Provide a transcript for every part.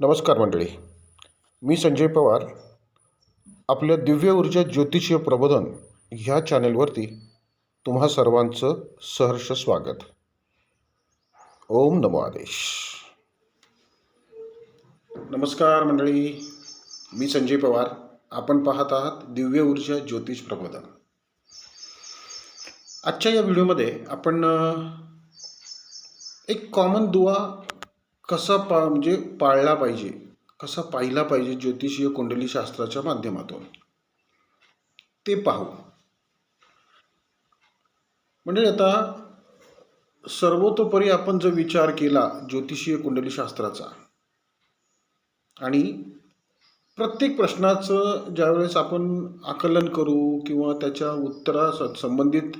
नमस्कार मंडळी. मी संजय पवार. आपल्या दिव्य ऊर्जा ज्योतिषीय प्रबोधन ह्या चॅनेलवरती तुम्हा सर्वांचं सहर्ष स्वागत. ओम नमो आदेश. नमस्कार मंडळी. मी संजय पवार. आपण पाहत आहात दिव्य ऊर्जा ज्योतिष प्रबोधन. आजच्या या व्हिडिओमध्ये आपण एक कॉमन दुवा कसा पा म्हणजे पाळला पाहिजे कसा पाहिला पाहिजे ज्योतिषीय कुंडली शास्त्राच्या माध्यमातून? ते पाहू. म्हणजे आता सर्वतोपरी आपण जर विचार केला ज्योतिषीय कुंडली शास्त्राचा आणि प्रत्येक प्रश्नाचं ज्यावेळेस आपण आकलन करू किंवा त्याच्या उत्तरा संबंधित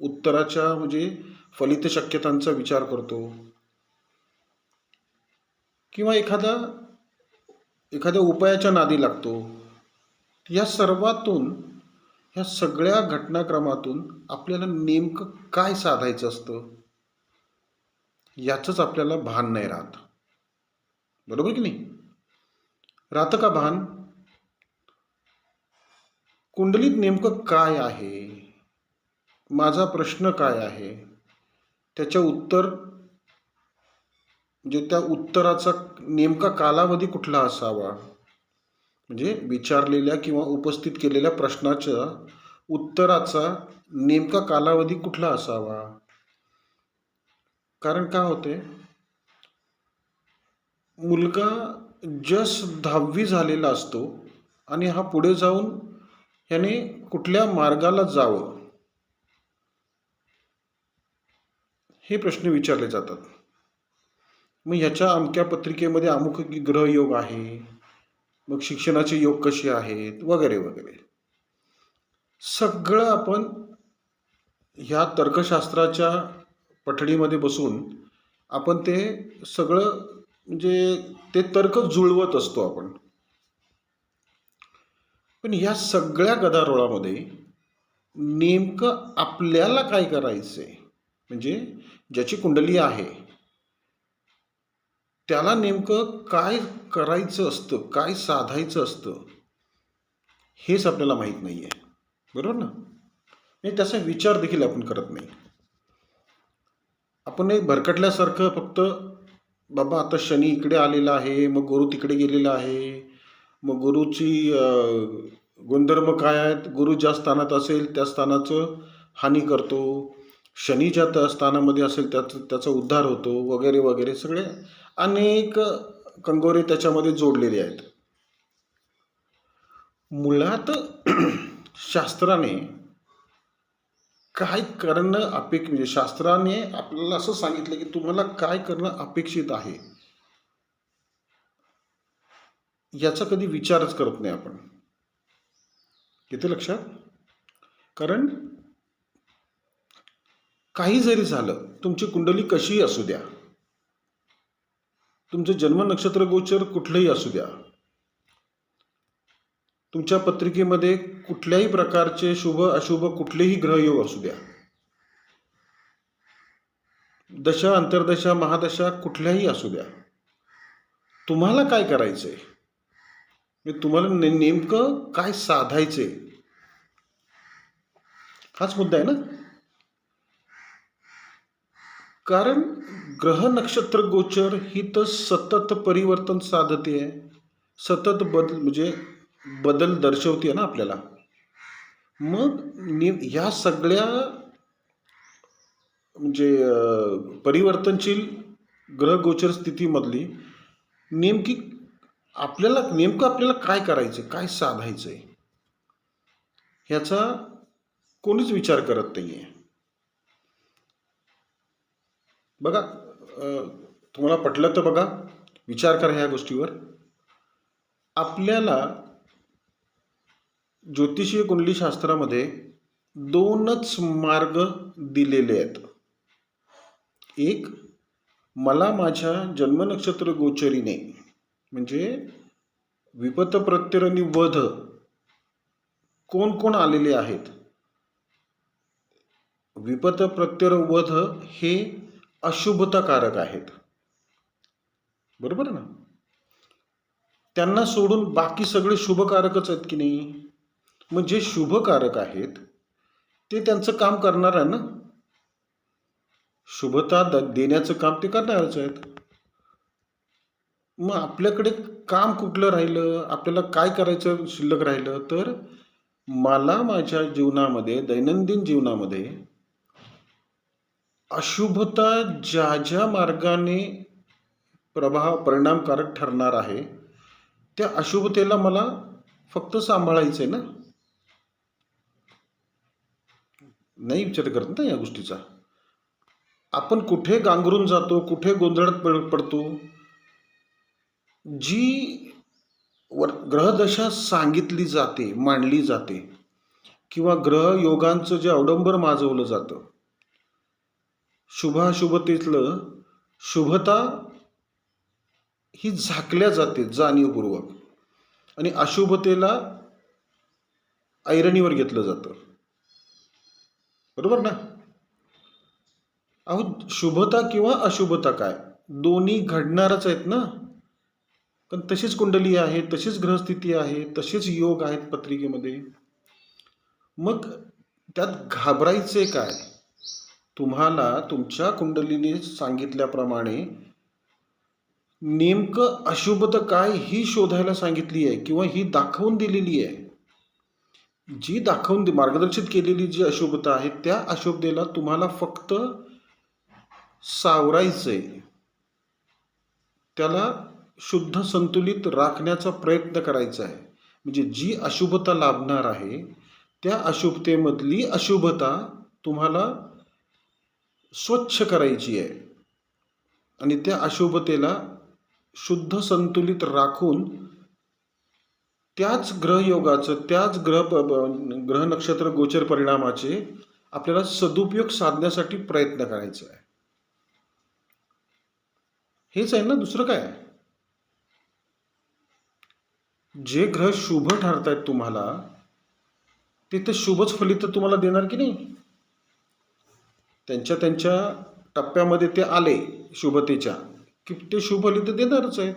उत्तराच्या म्हणजे फलित शक्यतांचा विचार करतो किंवा एखादा एखाद्या उपायाच्या नादी लागतो या सर्वातून ह्या सगळ्या घटनाक्रमातून आपल्याला नेमकं काय साधायचं असतं याचंच आपल्याला भान नाही राहत. बरोबर की नाही? राहतं का भान? कुंडलीत नेमकं काय आहे? माझा प्रश्न काय आहे? त्याच्या उत्तर म्हणजे त्या उत्तराचा नेमका कालावधी कुठला असावा? म्हणजे विचारलेल्या किंवा उपस्थित केलेल्या प्रश्नाच्या उत्तराचा नेमका कालावधी कुठला असावा? कारण काय होते? मुलगा जस्ट दहावी झालेला असतो आणि हा पुढे जाऊन ह्याने कुठल्या मार्गाला जावं? हे प्रश्न विचारले जातात. मग ह्याच्या अमक्या पत्रिकेमध्ये अमुक ग्रहयोग आहे मग शिक्षणाचे योग कसे आहेत वगैरे वगैरे. सगळं आपण ह्या तर्कशास्त्राच्या पठडीमध्ये बसून आपण ते सगळं म्हणजे ते तर्क जुळवत असतो आपण. पण ह्या सगळ्या गदारोळामध्ये नेमकं आपल्याला काय करायचं आहे म्हणजे ज्याची कुंडली आहे त्याला नेमकं काय करायचं असतं? काय साधायचं असतं? हेच आपल्याला माहीत नाही आहे बरोबर ना? नाही त्याचा विचार देखील आपण करत नाही. आपण एक भरकटल्यासारखं फक्त बाबा आता शनी इकडे आलेला आहे मग गुरु तिकडे गेलेला आहे मग गुरुची गुणधर्म काय आहेत? गुरु ज्या स्थानात असेल त्या स्थानाचं हानी करतो शनी ज्या स्थानामध्ये असेल त्याचं त्याचा उद्धार होतो वगैरे वगैरे सगळे अनेक कंगोरे त्याच्यामध्ये जोडलेले आहेत. मुळात शास्त्राने काय करणं अपेक्ष म्हणजे शास्त्राने आपल्याला असं सांगितलं की तुम्हाला काय करणं अपेक्षित आहे? याचा कधी विचारच करत नाही आपण. येते लक्षात? कारण काही जरी झालं तुमची कुंडली कशीही असू द्या. तुमचं जन्म नक्षत्र गोचर कुठलंही असू द्या. तुमच्या पत्रिकेमध्ये कुठल्याही प्रकारचे शुभ अशुभ कुठलेही ग्रहयोग असू द्या. दशा अंतर्दशा महादशा कुठल्याही असू द्या. तुम्हाला काय करायचंय? म्हणजे तुम्हाला ने नेमकं काय साधायचंय? हाच मुद्दा आहे ना? कारण ग्रह नक्षत्र गोचर ही तर सतत परिवर्तन साधते. आहे सतत बदल म्हणजे बदल दर्शवते ना आपल्याला. मग ने ह्या सगळ्या म्हणजे परिवर्तनशील ग्रहगोचर स्थितीमधली नेमकी आपल्याला नेमकं आपल्याला काय करायचं काय साधायचं आहे ह्याचा कोणीच विचार करत नाही आहे बघा तुम्हाला पटलं तर बघा विचार करा ह्या गोष्टीवर. आपल्याला ज्योतिषीय कुंडली शास्त्रामध्ये दोनच मार्ग दिलेले आहेत. एक मला माझ्या जन्मनक्षत्र गोचरीने म्हणजे विपत प्रत्यरणी वध कोण कोण आलेले आहेत? विपत प्रत्यर वध हे अशुभताकारक आहेत. बरोबर ना? त्यांना सोडून बाकी सगळे शुभकारकच आहेत की नाही? मग जे शुभकारक आहेत ते त्यांचं काम करणार आहे ना? शुभता द देण्याचं काम ते करणारच आहेत. मग आपल्याकडे काम कुठलं राहिलं? आपल्याला काय करायचं शिल्लक राहिलं? तर मला माझ्या जीवनामध्ये दैनंदिन जीवनामध्ये अशुभता ज्या ज्या मार्गाने प्रभाव परिणामकारक ठरणार आहे त्या अशुभतेला मला फक्त सांभाळायचं आहे ना? नाही विचार करत ना या गोष्टीचा. आपण कुठे गांगरून जातो कुठे गोंधळात पडतो? जी वर ग्रहदशा सांगितली जाते मांडली जाते किंवा ग्रहयोगांचं जे अवडंबर माजवलं जातं शुभाशुभतेतलं शुभता ही झाकल्या जाते जाणीवपूर्वक. आणि अशुभतेला ऐरणीवर घेतलं जातं. बरोबर ना? अहो शुभता किंवा अशुभता काय? दोन्ही घडणारच आहेत ना? पण तशीच कुंडली आहे तशीच ग्रहस्थिती आहे तसेच योग आहेत पत्रिकेमध्ये. मग त्यात घाबरायचे काय? तुम्हाला तुमच्या कुंडलीने सांगितल्याप्रमाणे नेमकं अशुभता काय ही शोधायला सांगितली आहे किंवा ही दाखवून दिलेली आहे? जी दाखवून दि- मार्गदर्शित केलेली जी अशुभता आहे त्या अशुभतेला तुम्हाला फक्त सावरायचंय. त्याला शुद्ध संतुलित राखण्याचा प्रयत्न करायचा आहे. म्हणजे जी अशुभता लाभणार आहे त्या अशुभतेमधली अशुभता तुम्हाला स्वच्छ करायची आहे. आणि त्या अशुभतेला शुद्ध संतुलित राखून त्याच ग्रहयोगाचं त्याच ग्रह ग्रह नक्षत्र गोचर परिणामाचे आपल्याला सदुपयोग साधण्यासाठी प्रयत्न करायचा आहे. हेच आहे ना दुसरं काय? जे ग्रह शुभ ठरतायत तुम्हाला ते तर शुभच फलित तुम्हाला देणार की नाही? त्यांच्या त्यांच्या टप्प्यामध्ये ते आले शुभतेच्या. की ते शुभ फलित देणारच आहेत.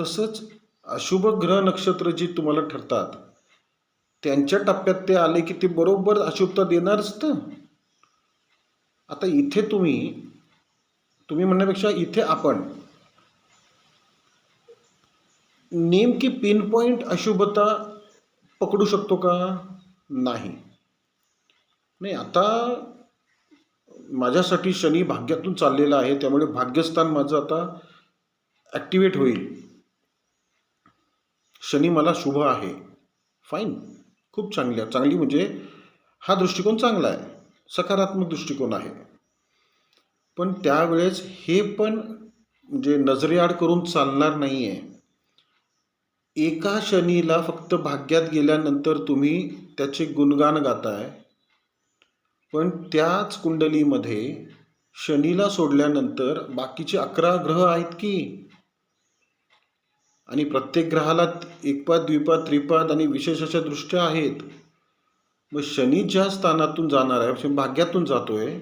तसंच अशुभ ग्रह नक्षत्र जी तुम्हाला ठरतात त्यांच्या टप्प्यात ते आले की ते बरोबर अशुभता देणारच तर. आता इथे तुम्ही तुम्ही म्हणण्यापेक्षा इथे आपण नेमकी पिन पॉईंट अशुभता पकडू शकतो का? नाही. नाही आता माझ्यासाठी शनी भाग्यातून चाललेला आहे त्यामुळे भाग्यस्थान माझं आता ॲक्टिवेट होईल. शनी मला शुभ आहे. फाईन खूप चांगली चांगली म्हणजे हा दृष्टिकोन चांगला आहे. सकारात्मक दृष्टिकोन आहे. पण त्यावेळेस हे पण म्हणजे नजरेआड करून चालणार नाही आहे एका शनीला फक्त भाग्यात गेल्यानंतर तुम्ही त्याचे गुणगान गाताय. पण त्याच कुंडलीमध्ये शनीला सोडल्यानंतर बाकीचे अकरा ग्रह आहेत की? आणि प्रत्येक ग्रहाला एकपाद द्विपाद त्रिपाद आणि विशेष अशा दृष्ट्या आहेत. मग शनी ज्या स्थानातून जाणार आहे म्हणजे भाग्यातून जातोय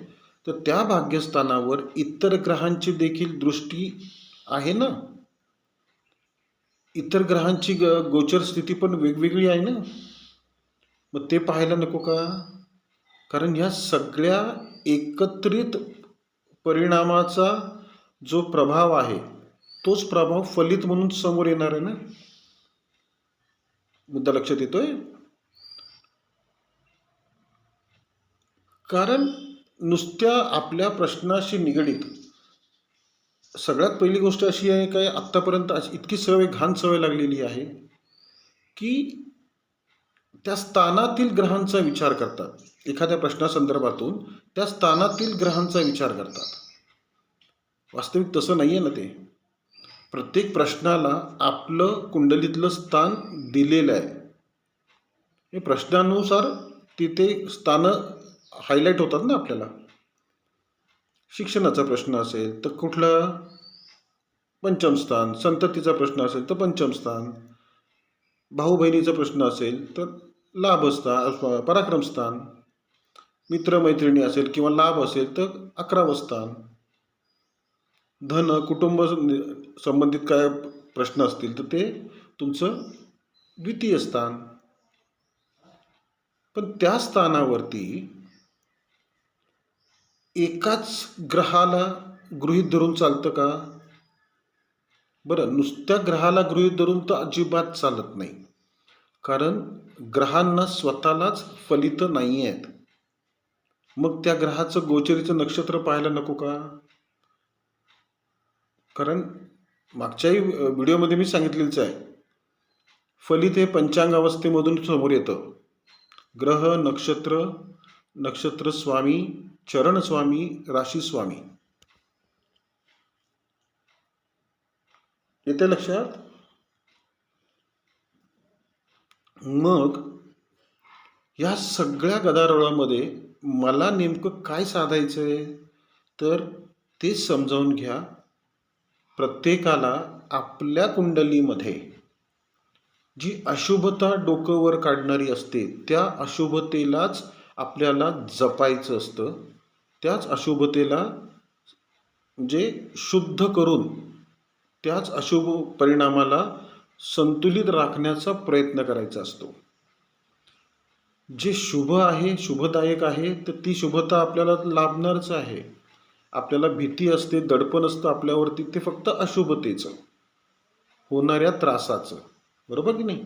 तर त्या भाग्यस्थानावर इतर ग्रहांची देखील दृष्टी आहे ना? इतर ग्रहांची ग गोचर स्थिती पण वेगवेगळी आहे ना? मग ते पाहायला नको का? कारण ह्या सगळ्या एकत्रित परिणामाचा जो प्रभाव आहे तोच प्रभाव फलित म्हणून समोर येणार आहे ना? मुद्दा लक्षात येतोय? कारण नुसत्या आपल्या प्रश्नाशी निगडीत सगळ्यात पहिली गोष्ट अशी आहे काय आत्तापर्यंत अशी इतकी सवय घाण सवय लागलेली आहे की त्या स्थानातील ग्रहांचा विचार करतात. एखाद्या प्रश्नासंदर्भातून त्या स्थानातील ग्रहांचा विचार करतात. वास्तविक तसं नाही आहे ना ते. प्रत्येक प्रश्नाला आपलं कुंडलीतलं स्थान दिलेलं आहे. हे प्रश्नानुसार तिथे स्थानं हायलाईट होतात ना आपल्याला. शिक्षणाचा प्रश्न असेल तर कुठलं? पंचम स्थान. संततीचा प्रश्न असेल तर पंचम स्थान. भाऊ बहिणीचा प्रश्न असेल तर लाभस्थान पराक्रमस्थान मित्रमैत्रिणी असेल किंवा लाभ असेल तर अकरावं स्थान धन कुटुंब संबंधित काय प्रश्न असतील तर ते तुमचं द्वितीय स्थान. पण त्या स्थानावरती एकाच ग्रहाला गृहीत धरून चालतं का? बरं नुसत्या ग्रहाला गृहीत धरून तर अजिबात चालत नाही. कारण ग्रहांना स्वतःलाच फलित नाही आहेत मग त्या ग्रहाचं गोचरीचं नक्षत्र पाहायला नको का? कारण मागच्याही व्हिडिओमध्ये मी सांगितलेलंच आहे. फलित हे पंचांग अवस्थेमधून समोर येतं. ग्रह नक्षत्र नक्षत्र स्वामी चरण स्वामी राशी स्वामी येते लक्षात? मग या सगळ्या गदारोळामध्ये मला नेमकं काय साधायचं आहे तर ते समजावून घ्या. प्रत्येकाला आपल्या कुंडलीमध्ये जी अशुभता डोकंवर काढणारी असते त्या अशुभतेलाच आपल्याला जपायचं असतं. त्याच अशुभतेला म्हणजे शुद्ध करून त्याच अशुभ परिणामाला संतुलित राखण्याचा प्रयत्न करायचा असतो. जे शुभ आहे शुभदायक आहे तर ती शुभता आपल्याला लाभणारच आहे. आपल्याला भीती असते दडपण असतं आपल्यावरती ते फक्त अशुभतेचं होणाऱ्या त्रासाचं. बरोबर की नाही?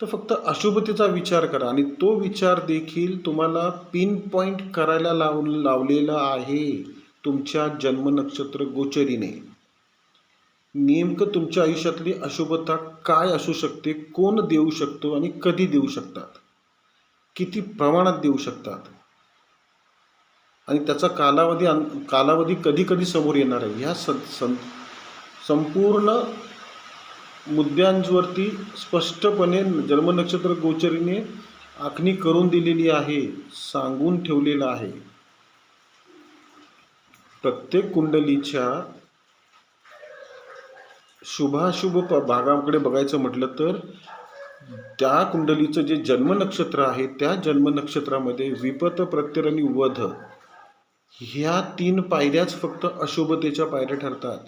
तर फक्त अशुभतेचा विचार करा आणि तो विचार देखील तुम्हाला पिन पॉईंट करायला लाव लावलेला आहे तुमच्या जन्मनक्षत्र गोचरीने. नेमकं तुमच्या आयुष्यातली अशुभता काय असू शकते कोण देऊ शकतो आणि कधी देऊ शकता? किती प्रमाणात देऊ शकतात? आणि त्याचा कालावधी अन- कालावधी कधी कधी समोर येणार आहे? ह्या सं सं संपूर्ण मुद्द्यांवरती स्पष्टपणे जन्मनक्षत्र गोचरीने आखणी करून दिलेली आहे सांगून ठेवलेलं आहे. प्रत्येक कुंडलीच्या शुभाशुभ भागाकडे बघायचं म्हटलं तर त्या कुंडलीचं जे जन्मनक्षत्र आहे त्या जन्मनक्षत्रामध्ये विपत प्रत्यय आणि वध ह्या तीन पायऱ्याच फक्त अशुभतेच्या पायऱ्या ठरतात.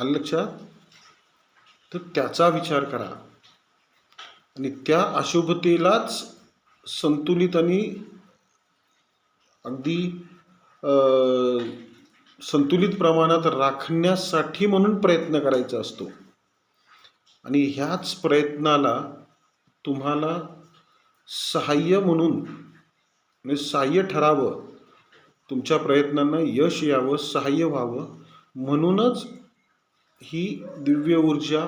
आलं लक्षात? तर त्याचा विचार करा. आणि त्या अशुभतेलाच संतुलित आणि अगदी संतुलित प्रमाणात राखण्यासाठी म्हणून प्रयत्न करायचा असतो. आणि ह्याच प्रयत्नाला तुम्हाला सहाय्य म्हणून म्हणजे सहाय्य ठरावं तुमच्या प्रयत्नांना यश यावं सहाय्य व्हावं म्हणूनच ही दिव्य ऊर्जा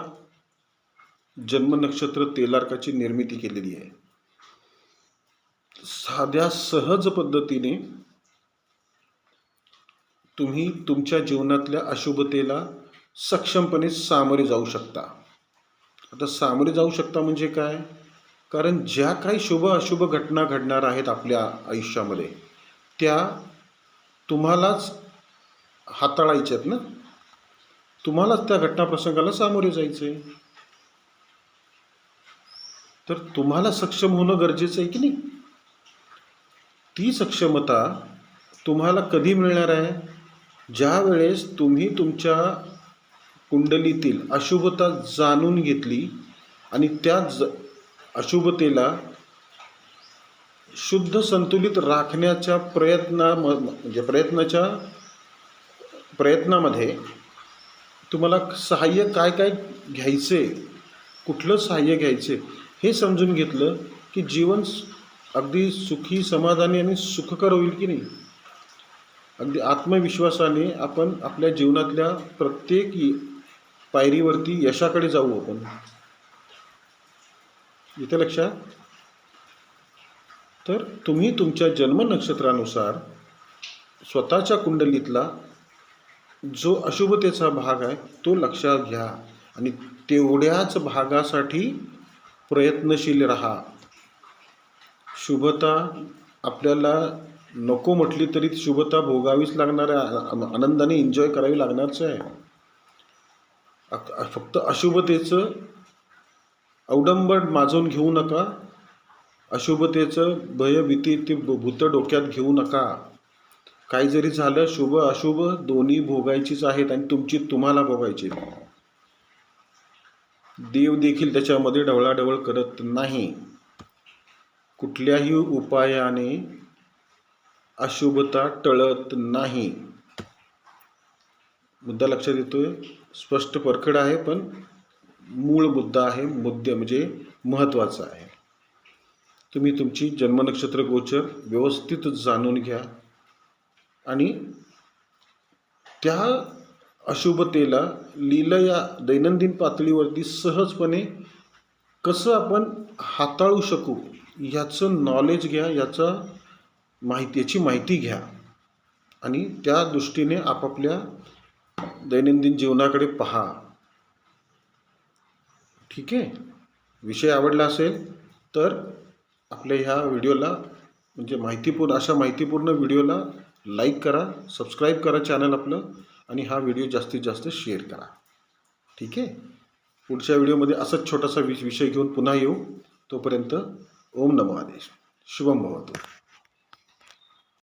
जन्मनक्षत्र तेलार्काची निर्मिती केलेली आहे. साध्या सहज पद्धतीने तुम्ही तुमच्या जीवनातल्या अशुभतेला सक्षमपणे सामोरे जाऊ शकता. आता सामोरे जाऊ शकता म्हणजे काय? कारण ज्या काही शुभ अशुभ घटना घडणार आहेत आपल्या आयुष्यामध्ये त्या तुम्हालाच हाताळायच्या आहेत ना? तुम्हालाच त्या घटनाप्रसंगाला सामोरे जायचं आहे तर तुम्हाला सक्षम होणं गरजेचं आहे की नाही? ती सक्षमता तुम्हाला कधी मिळणार आहे? ज्या वेळेस तुम्ही तुमच्या कुंडलीतील अशुभता जाणून घेतली आणि त्या ज अशुभतेला शुद्ध संतुलित राखण्याच्या प्रयत्ना म्हणजे प्रयत्नाच्या प्रयत्नामध्ये तुम्हाला सहाय्य काय काय घ्यायचे कुठलं सहाय्य घ्यायचे हे समजून घेतलं की जीवन अगदी सुखी समाधानी आणि सुखकर होईल की नाही. अगदी आत्मविश्वासाने आपण आपल्या जीवनातल्या प्रत्येक पायरीवरती यशाकडे जाऊ आपण. इथे लक्षात तर तुम्ही तुमच्या जन्म नक्षत्रानुसार स्वतःच्या कुंडलीतला जो अशुभतेचा भाग आहे तो लक्षात घ्या आणि तेवढ्याच भागासाठी प्रयत्नशील राहा. शुभता आपल्याला नको म्हटली तरी शुभता भोगावीच लागणार आहे आनंदाने एन्जॉय करावी लागणारच आहे. फक्त अशुभतेचं अवडंबर माजून घेऊ नका. अशुभतेचं भय ती भूत डोक्यात घेऊ नका. काही जरी झालं शुभ अशुभ दोन्ही भोगायचीच आहेत आणि तुमची तुम्हाला भोगायची देव देखील त्याच्यामध्ये ढवळाढवळ करत नाही. कुठल्याही उपायाने अशुभता टळत नाही. मुद्दा लक्षात येतोय? स्पष्ट परखड आहे पण मूळ मुद्दा आहे मुद्दे म्हणजे महत्त्वाचा आहे. तुम्ही तुमची जन्मनक्षत्र गोचर व्यवस्थित जाणून घ्या आणि त्या अशुभतेला लीलया दैनंदिन पातळीवरती सहजपणे कसं आपण हाताळू शकू याचं नॉलेज घ्या याचा माहिती याची माहिती घ्या आणि त्या दृष्टीने आपापल्या दैनंदिन जीवनाकडे पहा. ठीक आहे? विषय आवडला असेल तर आपल्या ह्या व्हिडिओला म्हणजे माहितीपूर्ण अशा माहितीपूर्ण व्हिडिओला लाईक करा सबस्क्राईब करा चॅनल आपलं आणि हा व्हिडिओ जास्तीत जास्त शेअर करा. ठीक आहे? पुढच्या व्हिडिओमध्ये असाच छोटासा विष विषय घेऊन पुन्हा येऊ. तोपर्यंत ओम नमो आदेश. शुभम भवतो.